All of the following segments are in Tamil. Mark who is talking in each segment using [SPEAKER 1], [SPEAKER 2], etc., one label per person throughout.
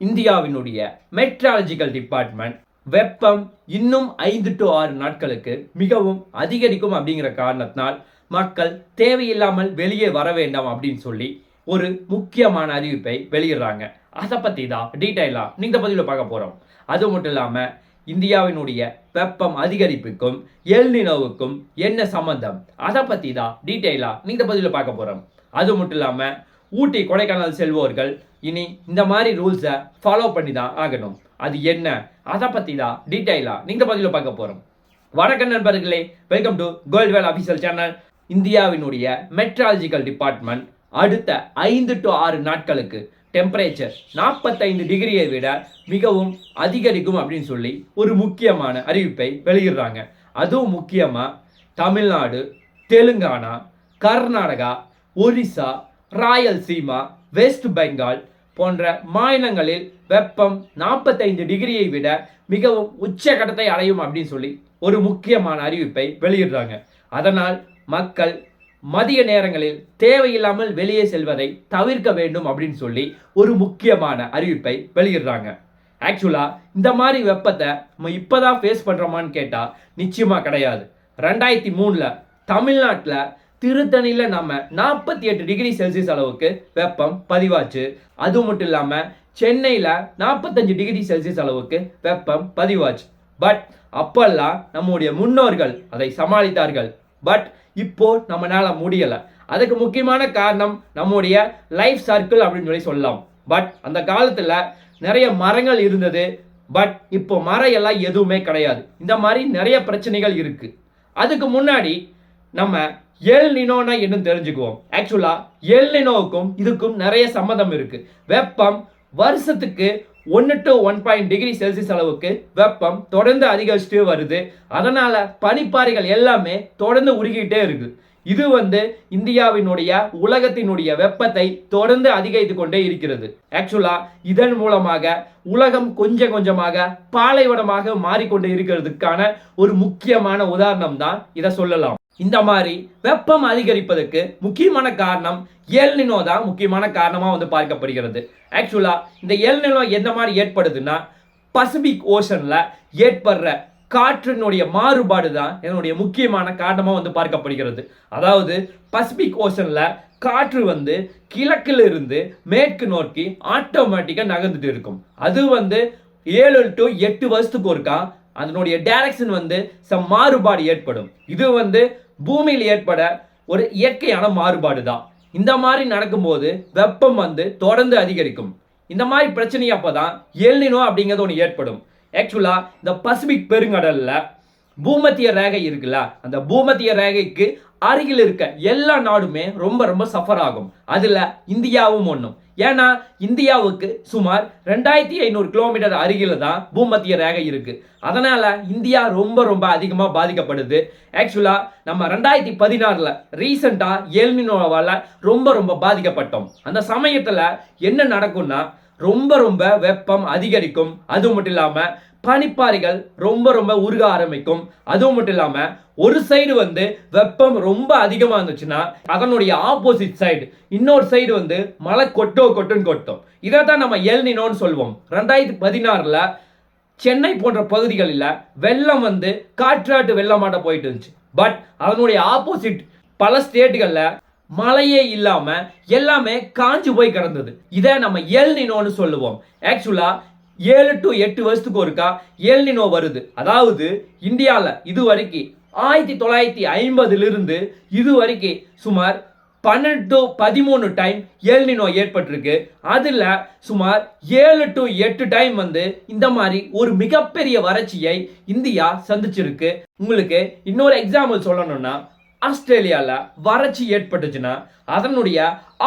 [SPEAKER 1] இந்தியாவினுடைய மெட்ராலஜிக்கல் டிபார்ட்மெண்ட் வெப்பம் இன்னும் ஐந்து டு ஆறு நாட்களுக்கு மிகவும் அதிகரிக்கும் அப்படிங்கிற காரணத்தினால் மக்கள் தேவையில்லாமல் வெளியே வர வேண்டாம் அப்படின்னு சொல்லி ஒரு முக்கியமான அறிவிப்பை வெளியிடுறாங்க. அதை பற்றி தான் டீட்டெயிலாக நீங்கள் பதிவில் பார்க்க போகிறோம் அது மட்டும் இல்லாமல் இந்தியாவினுடைய வெப்பம் அதிகரிப்புக்கும் எல்நினோவுக்கும் என்ன சம்பந்தம்? அதை பற்றி தான் டீட்டெயிலாக இந்த பதிவில் பார்க்க போகிறோம் அது மட்டும் இல்லாமல் ஊட்டி கொடைக்கானல் செல்வோர்கள் இனி இந்த மாதிரி ரூல்ஸை ஃபாலோ பண்ணி தான் ஆகணும். அது என்ன? அதை பற்றி தான் டீட்டெயிலாக நீங்கள் பதிலில் பார்க்க போகிறோம் வணக்கம் நண்பர்களே welcome to Goldwell official channel இந்தியாவினுடைய மெட்ராலஜிக்கல் டிபார்ட்மெண்ட் அடுத்த ஐந்து டு ஆறு நாட்களுக்கு டெம்பரேச்சர் நாற்பத்தைந்து டிகிரியை விட மிகவும் அதிகரிக்கும் அப்படின்னு சொல்லி ஒரு முக்கியமான அறிவிப்பை வெளியிடுறாங்க. அதுவும் முக்கியமாக தமிழ்நாடு தெலுங்கானா கர்நாடகா ஒரிசா ராயல்சீமா வெஸ்ட் பெங்கால் போன்ற மாநிலங்களில் வெப்பம் நாற்பத்தைந்து டிகிரியை விட மிகவும் உச்சகட்டத்தை அடையும் அப்படின்னு சொல்லி ஒரு முக்கியமான அறிவிப்பை வெளியிடுறாங்க. அதனால் மக்கள் மதிய நேரங்களில் தேவையில்லாமல் வெளியே செல்வதை தவிர்க்க வேண்டும் அப்படின்னு சொல்லி ஒரு முக்கியமான அறிவிப்பை வெளியிடுறாங்க. ஆக்சுவலாக இந்த மாதிரி வெப்பத்தை நம்ம இப்போதான் ஃபேஸ் பண்ணுறோமான்னு கேட்டால் நிச்சயமாக கிடையாது. ரெண்டாயிரத்தி மூணில் தமிழ்நாட்டில் திருத்தணியில் நம்ம நாற்பத்தி எட்டு டிகிரி செல்சியஸ் அளவுக்கு வெப்பம் பதிவாச்சு. அது மட்டும் இல்லாமல் சென்னையில் நாற்பத்தஞ்சு டிகிரி செல்சியஸ் அளவுக்கு வெப்பம் பதிவாச்சு. பட் அப்பெல்லாம் நம்முடைய முன்னோர்கள் அதை சமாளித்தார்கள். பட் இப்போ நம்மளால முடியலை. அதுக்கு முக்கியமான காரணம் நம்முடைய லைஃப் சர்க்கிள் அப்படின்னு சொல்லி சொல்லலாம். பட் அந்த காலத்தில் நிறைய மரங்கள் இருந்தது. பட் இப்போ மரம் எல்லாம் எதுவுமே கிடையாது. இந்த மாதிரி நிறைய பிரச்சனைகள் இருக்குது அதுக்கு முன்னாடி நம்ம எல் நினோனா என்னன்னு தெரிஞ்சுக்குவோம். ஆக்சுவலா எல் நினோவுக்கும் இதுக்கும் நிறைய சம்மந்தம் இருக்கு. வெப்பம் வருஷத்துக்கு ஒன்று to one point degree Celsius அளவுக்கு வெப்பம் தொடர்ந்து அதிகரிச்சுட்டே வருது. அதனால பனிப்பாறைகள் எல்லாமே தொடர்ந்து உருகிட்டே இருக்கு. இது வந்து இந்தியாவினுடைய உலகத்தினுடைய வெப்பத்தை தொடர்ந்து அதிகரித்து கொண்டே இருக்கிறது. ஆக்சுவலா இதன் மூலமாக உலகம் கொஞ்சம் கொஞ்சமாக பாலைவனமாக மாறிக்கொண்டு இருக்கிறதுக்கான ஒரு முக்கியமான உதாரணம் தான் இதை சொல்லலாம். இந்த மாதிரி வெப்பம் அதிகரிப்பதற்கு முக்கியமான காரணம் எல்நினோ தான் முக்கியமான காரணமாக வந்து பார்க்கப்படுகிறது. ஆக்சுவலாக இந்த எல்நினோ எந்த மாதிரி ஏற்படுதுன்னா பசிபிக் ஓஷனில் ஏற்படுற காற்றினுடைய மாறுபாடு தான் என்னுடைய முக்கியமான காரணமாக வந்து பார்க்கப்படுகிறது. அதாவது பசிபிக் ஓஷனில் காற்று வந்து கிழக்கில் இருந்து மேற்கு நோக்கி ஆட்டோமேட்டிக்காக நகர்ந்துட்டு இருக்கும். அது வந்து ஏழு டு எட்டு வருஷத்துக்கு ஒருக்கா அதனுடைய டைரக்ஷன் வந்து சம் மாறுபாடு ஏற்படும். இது வந்து பூமியில் ஏற்பட ஒரு இயற்கையான மாறுபாடு தான் இந்த மாதிரி நடக்கும்போது வெப்பம் வந்து தொடர்ந்து அதிகரிக்கும். இந்த மாதிரி பிரச்சனை அப்போ தான் எல்னினோ அப்படிங்கிறது ஒன்று ஏற்படும். ஆக்சுவலாக இந்த பசிபிக் பெருங்கடலில் பூமத்திய ரேகை இருக்குல்ல அந்த பூமத்திய ரேகைக்கு அருகில் இருக்க எல்லா நாடுமே ரொம்ப ரொம்ப சஃபர் ஆகும். அதில் இந்தியாவும் ஒன்றும் ஏன்னா இந்தியாவுக்கு சுமார் ரெண்டாயிரத்தி ஐநூறு கிலோமீட்டர் அருகில் தான் பூமத்திய ரேகை இருக்கு. அதனால் இந்தியா ரொம்ப ரொம்ப அதிகமாக பாதிக்கப்படுது. ஆக்சுவலாக நம்ம ரெண்டாயிரத்தி பதினாறில் ரீசண்டாக ஏழ்மினோவால் ரொம்ப ரொம்ப பாதிக்கப்பட்டோம். அந்த சமயத்தில் என்ன நடக்கும்னா ரொம்ப ரொம்ப வெப்பம் அதிகரிக்கும். அது மட்டும் இல்லாமல் பனிப்பாறைகள் ரொம்ப ரொம்ப உருக ஆரம்பிக்கும். அதுவும் மட்டும் இல்லாமல் ஒரு சைடு வந்து வெப்பம் ரொம்ப அதிகமாக இருந்துச்சுன்னா அதனுடைய ஆப்போசிட் சைடு இன்னொரு சைடு வந்து மழை கொட்டோ கொட்டுன்னு கொட்டும். இதை தான் நம்ம எல்னினோன்னு சொல்லுவோம் ரெண்டாயிரத்தி பதினாறில் சென்னை போன்ற பகுதிகளில் வெள்ளம் வந்து காற்றாட்டு வெள்ளமாட்ட போயிட்டு இருந்துச்சு. பட் அதனுடைய ஆப்போசிட் பல ஸ்டேட்டுகளில் மழையே இல்லாமல் எல்லாமே காஞ்சு போய் கிடந்தது. இதை நம்ம எல்னினோன்னு சொல்லுவோம். ஆக்சுவலாக ஏழு டு எட்டு வருஷத்துக்கு ஒருக்கா எல்னினோ வருது. அதாவது இந்தியாவில் இது வரைக்கும் ஆயிரத்தி தொள்ளாயிரத்தி ஐம்பதுலேருந்து இது வரைக்கும் சுமார் பன்னெண்டு டு பதிமூணு டைம் எல்னினோ ஏற்பட்டிருக்கு. அதில் சுமார் ஏழு டு எட்டு டைம் வந்து இந்த மாதிரி ஒரு மிகப்பெரிய வறட்சியை இந்தியா சந்திச்சிருக்கு. உங்களுக்கு இன்னொரு எக்ஸாம்பிள் சொல்லணும்னா ஆஸ்திரேலியாவில் வறட்சி ஏற்பட்டுச்சுன்னா அதனுடைய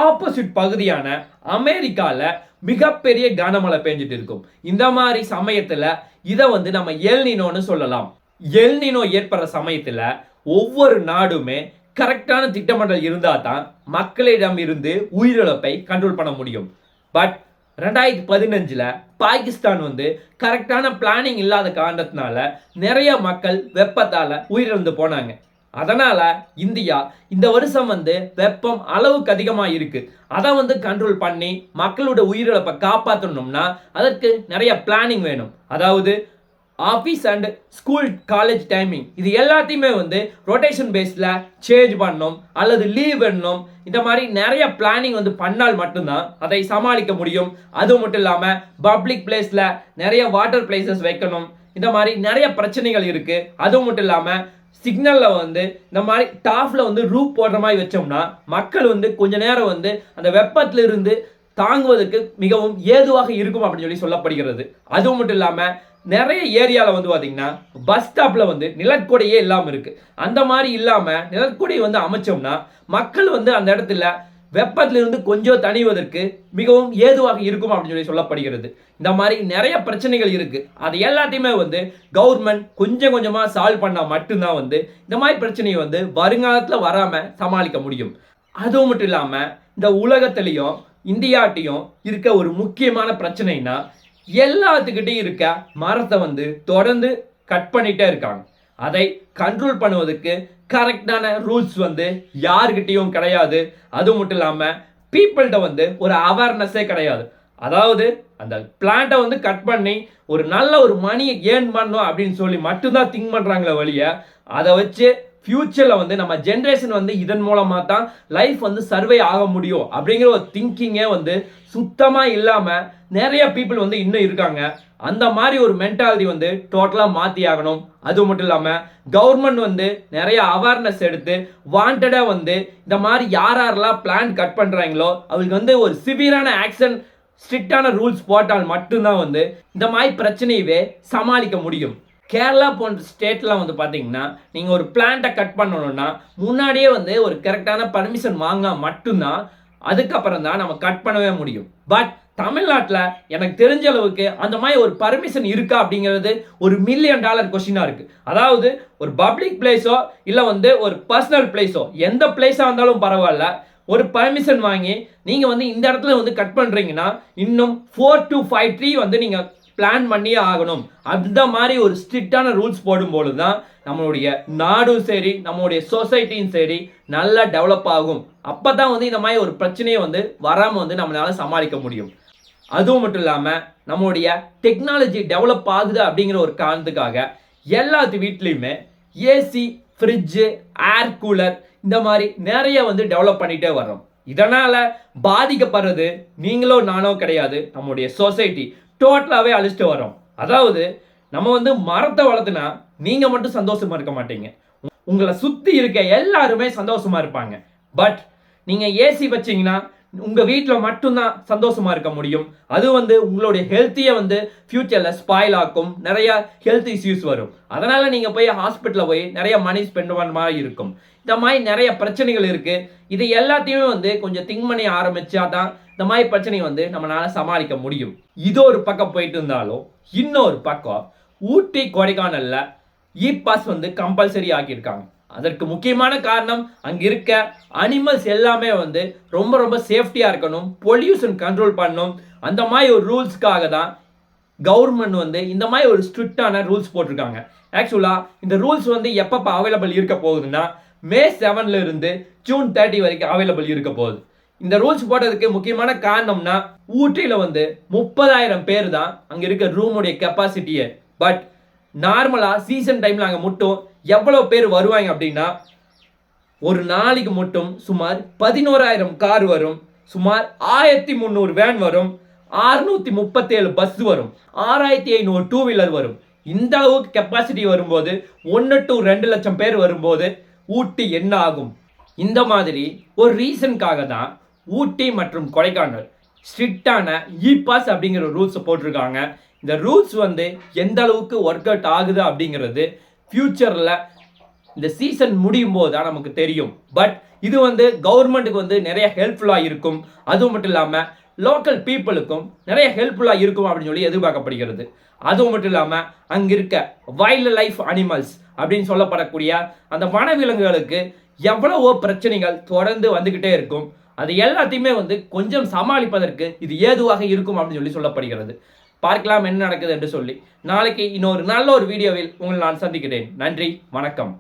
[SPEAKER 1] ஆப்போசிட் பகுதியான அமெரிக்காவில் மிகப்பெரிய கனமழை பெஞ்சிட்டு இருக்கும். இந்த மாதிரி சமயத்தில் இதை வந்து நம்ம எல்னினோன்னு சொல்லலாம். எல்னினோ ஏற்படுற சமயத்தில் ஒவ்வொரு நாடுமே கரெக்டான திட்டமிடல் இருந்தால் தான் மக்களிடம் இருந்து உயிரிழப்பை கண்ட்ரோல் பண்ண முடியும். பட் ரெண்டாயிரத்தி பதினஞ்சில் பாகிஸ்தான் வந்து கரெக்டான பிளானிங் இல்லாத காரணத்தினால நிறைய மக்கள் வெப்பத்தால் உயிரிழந்து போனாங்க. அதனால் இந்தியா இந்த வருஷம் வந்து வெப்பம் அளவுக்கு அதிகமாக இருக்குது அதை வந்து கண்ட்ரோல் பண்ணி மக்களோட உயிரிழப்பை காப்பாற்றணும்னா அதற்கு நிறைய பிளானிங் வேணும். அதாவது office and school college timing இது எல்லாத்தையுமே வந்து ரொட்டேஷன் பேஸில் சேஞ்ச் பண்ணணும் அல்லது லீவ் பண்ணணும் இந்த மாதிரி நிறைய பிளானிங் வந்து பண்ணால் மட்டும்தான் அதை சமாளிக்க முடியும். அது மட்டும் இல்லாமல் பப்ளிக் பிளேஸில் நிறைய வாட்டர் பிளேசஸ் வைக்கணும். இந்த மாதிரி நிறைய பிரச்சனைகள் இருக்குது அது மட்டும் இல்லாமல் சிக்னலில் வந்து இந்த மாதிரி டாஃபில் வந்து ரூப் போடுற மாதிரி வச்சோம்னா மக்கள் வந்து கொஞ்ச நேரம் வந்து அந்த வெப்பத்தில் இருந்து தாங்குவதற்கு மிகவும் ஏதுவாக இருக்கும் அப்படின்னு சொல்லி சொல்லப்படுகிறது. அது மட்டும் இல்லாமல் நிறைய ஏரியாவில் வந்து பார்த்தீங்கன்னா பஸ் ஸ்டாப்பில் வந்து நிலக்கொடையே இல்லாமல் இருக்குது அந்த மாதிரி இல்லாமல் நிலக்கொடையை வந்து அமைச்சோம்னா மக்கள் வந்து அந்த இடத்துல வெப்பத்திலிருந்து கொஞ்சம் தணிவதற்கு மிகவும் ஏதுவாக இருக்கும் அப்படின்னு சொல்லி சொல்லப்படுகிறது. இந்த மாதிரி நிறைய பிரச்சனைகள் இருக்குது அது எல்லாத்தையுமே வந்து கவர்மெண்ட் கொஞ்சம் கொஞ்சமாக சால்வ் பண்ணால் மட்டும்தான் வந்து இந்த மாதிரி பிரச்சனையை வந்து வருங்காலத்தில் வராமல் சமாளிக்க முடியும். அதுவும் மட்டும் இல்லாமல் இந்த உலகத்திலையும் இந்தியாட்டையும் இருக்க ஒரு முக்கியமான பிரச்சனைனா எல்லாத்துக்கிட்டையும் இருக்க மரத்தை வந்து தொடர்ந்து கட் பண்ணிகிட்டே இருக்காங்க. அதை கண்ட்ரோல் பண்ணுவதற்கு கரெக்டான ரூல்ஸ் வந்து யாருக்கிட்டேயும் கிடையாது. அது மட்டும் இல்லாமல் பீப்புள்கிட்ட வந்து ஒரு அவேர்னஸே கிடையாது. அதாவது அந்த பிளான்ட்டை வந்து கட் பண்ணி ஒரு நல்ல ஒரு மணியை ஏர்ன் பண்ணணும் அப்படின்னு சொல்லி மட்டும்தான் திங்க் பண்ணுறாங்களே வழியை அதை வச்சு ஃப்யூச்சரில் வந்து நம்ம ஜென்ரேஷன் வந்து இதன் மூலமாக தான் லைஃப் வந்து சர்வே ஆக முடியும் அப்படிங்கிற ஒரு திங்கிங்கே வந்து சுத்தமாக இல்லாமல் நிறைய பீப்புள் வந்து இன்னும் இருக்காங்க. அந்த மாதிரி ஒரு மென்டாலிட்டி வந்து டோட்டலாக மாற்றி ஆகணும். அது மட்டும் இல்லாமல் கவர்மெண்ட் வந்து நிறைய அவேர்னஸ் எடுத்து வாண்டடாக வந்து இந்த மாதிரி யார் யாரெல்லாம் பிளான் கட் பண்ணுறாங்களோ அவங்களுக்கு வந்து ஒரு சிவியரான ஆக்ஷன் ஸ்ட்ரிக்டான ரூல்ஸ் போட்டால் மட்டும்தான் வந்து இந்த மாதிரி பிரச்சனையவே சமாளிக்க முடியும். கேரளா போன்ற ஸ்டேட்லாம் வந்து பார்த்தீங்கன்னா நீங்கள் ஒரு பிளான்ட்டை கட் பண்ணணும்னா முன்னாடியே வந்து ஒரு கரெக்டான பர்மிஷன் வாங்கினா மட்டும்தான் அதுக்கப்புறம் தான் நம்ம கட் பண்ணவே முடியும். பட் தமிழ்நாட்டில் எனக்கு தெரிஞ்ச அளவுக்கு அந்த மாதிரி ஒரு பர்மிஷன் இருக்கா அப்படிங்கிறது ஒரு மில்லியன் டாலர் கொஷினாக இருக்குது அதாவது ஒரு பப்ளிக் பிளேஸோ இல்லை வந்து ஒரு பர்சனல் பிளேஸோ எந்த பிளேஸாக இருந்தாலும் பரவாயில்ல ஒரு பர்மிஷன் வாங்கி நீங்கள் வந்து இந்த இடத்துல வந்து கட் பண்ணுறீங்கன்னா இன்னும் ஃபோர் டு ஃபைவ் ட்ரீ வந்து நீங்கள் பிளான் பண்ணியே ஆகணும். அந்த மாதிரி ஒரு ஸ்ட்ரிக்டான ரூல்ஸ் போடும்போது தான் நம்மளுடைய நாடும் சரி நம்மளுடைய சொசைட்டியும் சரி நல்லா டெவலப் ஆகும். அப்போ தான் வந்து இந்த மாதிரி ஒரு பிரச்சனையை வந்து வராமல் வந்து நம்மளால சமாளிக்க முடியும். அதுவும் மட்டும் இல்லாமல் நம்மளுடைய டெக்னாலஜி டெவலப் ஆகுது அப்படிங்கிற ஒரு காரணத்துக்காக எல்லாத்து வீட்லேயுமே ஏசி ஃப்ரிட்ஜு ஏர் கூலர் இந்த மாதிரி நிறைய வந்து டெவலப் பண்ணிகிட்டே வர்றோம். இதனால் பாதிக்கப்படுறது நீங்களோ நானோ கிடையாது நம்மளுடைய சொசைட்டி டோட்டலாகவே அழிச்சிட்டு வரோம் அதாவது நம்ம வந்து மரத்தை வளர்த்துனா நீங்கள் மட்டும் சந்தோஷமாக இருக்க மாட்டீங்க. உங்களை சுற்றி இருக்க எல்லாருமே சந்தோஷமா இருப்பாங்க. பட் நீங்கள் ஏசி வச்சீங்கன்னா உங்கள் வீட்டில் மட்டும்தான் சந்தோஷமாக இருக்க முடியும். அது வந்து உங்களுடைய ஹெல்த்தியை வந்து ஃப்யூச்சரில் ஸ்பாயில் ஆக்கும். நிறையா ஹெல்த் இஷ்யூஸ் வரும். அதனால் நீங்கள் போய் ஹாஸ்பிட்டலில் போய் நிறைய மணி ஸ்பெண்ட் பண்ண மாதிரி இருக்கும். இந்த மாதிரி நிறைய பிரச்சனைகள் இருக்குது இது எல்லாத்தையுமே வந்து கொஞ்சம் திங்க் பண்ணி ஆரம்பித்தா தான் இந்த மாதிரி பிரச்சனையை வந்து நம்மளால சமாளிக்க முடியும். இது ஒரு பக்கம் போயிட்டு இருந்தாலும் இன்னொரு பக்கம் ஊட்டி கொடைக்கானல்ல இ பாஸ் வந்து கம்பல்சரி ஆக்கியிருக்காங்க. அதற்கு முக்கியமான காரணம் அங்கே இருக்க அனிமல்ஸ் எல்லாமே வந்து ரொம்ப ரொம்ப சேஃப்டியாக இருக்கணும் பொல்யூஷன் கண்ட்ரோல் பண்ணணும். அந்த மாதிரி ஒரு ரூல்ஸ்க்காக தான் கவர்மெண்ட் வந்து இந்த மாதிரி ஒரு ஸ்ட்ரிக்டான ரூல்ஸ் போட்டிருக்காங்க. ஆக்சுவலாக இந்த ரூல்ஸ் வந்து எப்பப்போ அவைலபிள் இருக்க போகுதுன்னா மே செவன்ல இருந்து ஜூன் தேர்ட்டி வரைக்கும் அவைலபிள் இருக்க போகுது. இந்த ரூல்ஸ் போட்டதுக்கு முக்கியமான காரணம்னா ஊட்டியில் வந்து முப்பதாயிரம் பேர் தான் அங்கே இருக்க ரூமுடைய கெப்பாசிட்டியே பட் நார்மலாக சீசன் டைமில் அங்கே மட்டும் எவ்வளோ பேர் வருவாங்க அப்படின்னா ஒரு நாளைக்கு மட்டும் சுமார் பதினோராயிரம் கார் வரும். சுமார் ஆயிரத்தி முந்நூறு வேன் வரும். ஆறுநூற்றி முப்பத்தேழு பஸ் வரும். ஆறாயிரத்தி ஐநூறு டூ வீலர் வரும். இந்த அளவுக்கு கெப்பாசிட்டி வரும்போது ஒன்று டு ரெண்டு லட்சம் பேர் வரும்போது ஊட்டி என்ன ஆகும் இந்த மாதிரி ஒரு ரீசனுக்காக தான் ஊட்டி மற்றும் கொடைக்கானல். ஸ்ட்ரிக்டான இ பாஸ் அப்படிங்கிற ரூல்ஸை போட்டிருக்காங்க. இந்த ரூல்ஸ் வந்து எந்த அளவுக்கு ஒர்க் அவுட் ஆகுது அப்படிங்கிறது ஃப்யூச்சரில் இந்த சீசன் முடியும் போது தான் நமக்கு தெரியும். பட் இது வந்து கவர்மெண்ட்டுக்கு வந்து நிறைய ஹெல்ப்ஃபுல்லாக இருக்கும். அதுவும் மட்டும் இல்லாமல் லோக்கல் பீப்புளுக்கும் நிறைய ஹெல்ப்ஃபுல்லாக இருக்கும் அப்படின்னு சொல்லி எதிர்பார்க்கப்படுகிறது. அதுவும் மட்டும் இல்லாமல் அங்கே இருக்க வைல்ட் லைஃப் அனிமல்ஸ் அப்படின்னு சொல்லப்படக்கூடிய அந்த வனவிலங்குகளுக்கு எவ்வளவோ பிரச்சனைகள் தொடர்ந்து வந்துக்கிட்டே இருக்கும். அது எல்லாத்தையுமே வந்து கொஞ்சம் சமாளிப்பதற்கு இது ஏதுவாக இருக்கும் அப்படின்னு சொல்லி சொல்லப்படுகிறது. பார்க்கலாம் என்ன நடக்குது என்று சொல்லி. நாளைக்கு இன்னொரு நல்ல ஒரு வீடியோவில் உங்களை நான் சந்திக்கிறேன். நன்றி வணக்கம்.